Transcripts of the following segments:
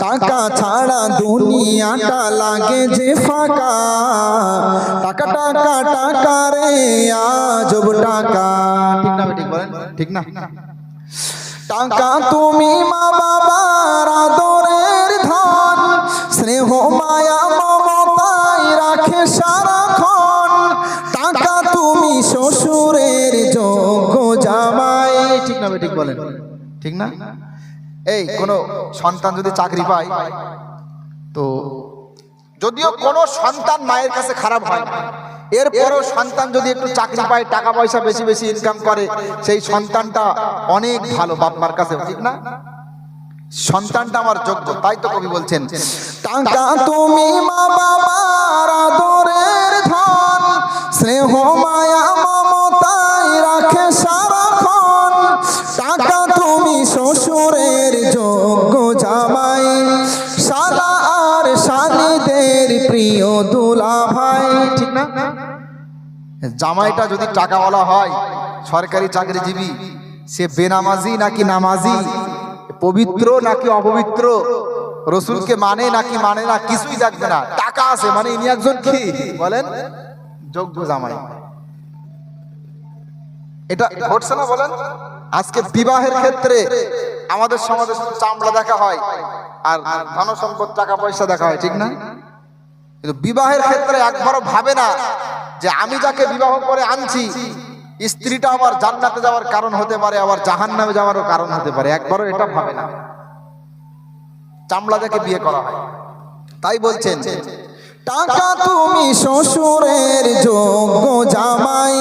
টাকা ছাড়া দুনিয়াটা লাগে যে ফাঁকা। টাকা টাকা টাকা রে, আজব টাকা। ঠিক না ঠিক বলেন? ঠিক না? টাকা তুমি মা বাবার আদরের ধন, স্নেহ, মায়া মমতাই রাখে সারাক্ষণ। টাকা তুমি শ্বশুরের যোগ্য জামাই। ঠিক না ঠিক বলেন? ঠিক না? এই কোন সন্তান যদি চাকরি পায় তো যদিও কোনো সন্তান মায়ের কাছে খারাপ হয় না এরপরও সন্তান যদি একটু চাকরি পায় টাকা পয়সা বেশি বেশি ইনকাম করে সেই সন্তানটা অনেক ভালো বাপ মার কাছে ঠিক না সন্তানটা আমার যোগ্য তাই তো কবি বলছেন টাকা তুমি মা বাবার আদরের দুলা ভাই, ঠিক না? জামাইটা যদি টাকাওয়ালা হয়, সরকারি চাকরিজীবী, সে বেনামাজি নাকি নামাজি, পবিত্র নাকি অপবিত্র, রসুলকে মানে নাকি মানে না, কিছুই দেখবে না। টাকা আছে মানে ইনি একজন কি? বলেন, যোগ্য জামাই। এটা ঘটছে না বলেন? আজকে বিবাহের ক্ষেত্রে আমাদের সমাজে চামড়া দেখা হয়, আর ধন সম্পদ টাকা পয়সা দেখা হয়, ঠিক না? কিন্তু বিবাহের ক্ষেত্রে একবারও ভাবে না যে আমি যাকে বিবাহ করে আনছি, স্ত্রীটা আবার জান্নাতে যাওয়ার কারণ হতে পারে, আবার জাহান্নামে যাওয়ারও কারণ হতে পারে। একবারও এটা ভাবে না। চামড়া যাকে বিয়ে করা হয়। তাই বলছেন, টাকা তুমি শ্বশুরের যোগ্য জামাই,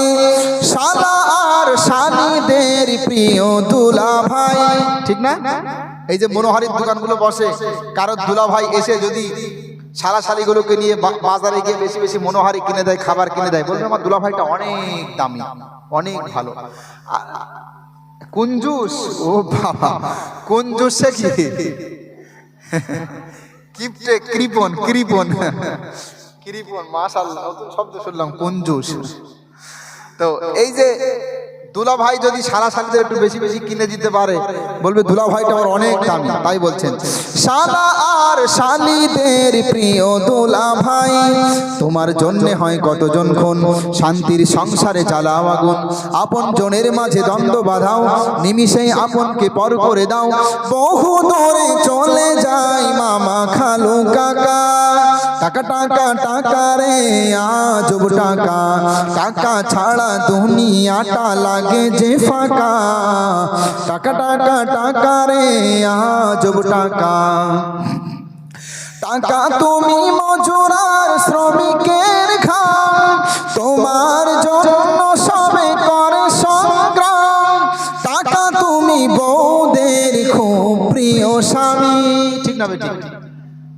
শালা আর শালিদের প্রিয় দুলা ভাই ঠিক না? এই যে মনোহারির দোকানগুলো বসে কারও দুলা ভাই এসে যদি শালা শালিগুলোকে নিয়ে বাজারে গিয়ে বেশি বেশি মনোহারি কিনে দেয় খাবার কিনে দেয়। বলবে আমার দুলা ভাইটা অনেক দামি অনেক ভালো। কুঞ্জুস ও বাবা কুঞ্জুসে কি? কিপটে কৃপন কৃপন। কৃপন মাশাআল্লাহ নতুন শব্দ শুনলাম কঞ্জুস। তো এই যে দুলা ভাই যদি সারা শালিদের একটু বেশি বেশি কিনে দিতে পারে, বলবে দুলা ভাইটা আমার অনেক দামি। তাই বলছেন। সাদা আর শালিদের প্রিয় দুলা ভাই তোমার জন্যে হয় কতজন খুন? শান্তির সংসারে চালাও আগুন। আপন জনের মাঝে দ্বন্দ্ব বাঁধাও। নিমিষেই আপনকে পর করে দাও। বহু দূরে চলে যায় মামা। টাকা টাকা টাকা রে আজব টাকা। টাকা ছাড়া দুনিয়াটা লাগে যে ফাঁকা। টাকা টাকা টাকা রে আজব টাকা। টাকা তুমি মজুরার শ্রমিকের ঘাম। তোমার জন্য সবে করে সংগ্রাম। টাকা তুমি বৌদের খুব প্রিয় স্বামী। ঠিক না বেটি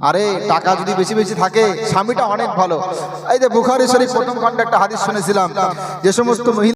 আরে, টাকা যদি বেশি বেশি থাকে, স্বামীটা অনেক ভালো। এই যে বুখারি শরীফ প্রথম খন্ডে একটা হাদিস শুনেছিলাম, যে সমস্ত মহিলা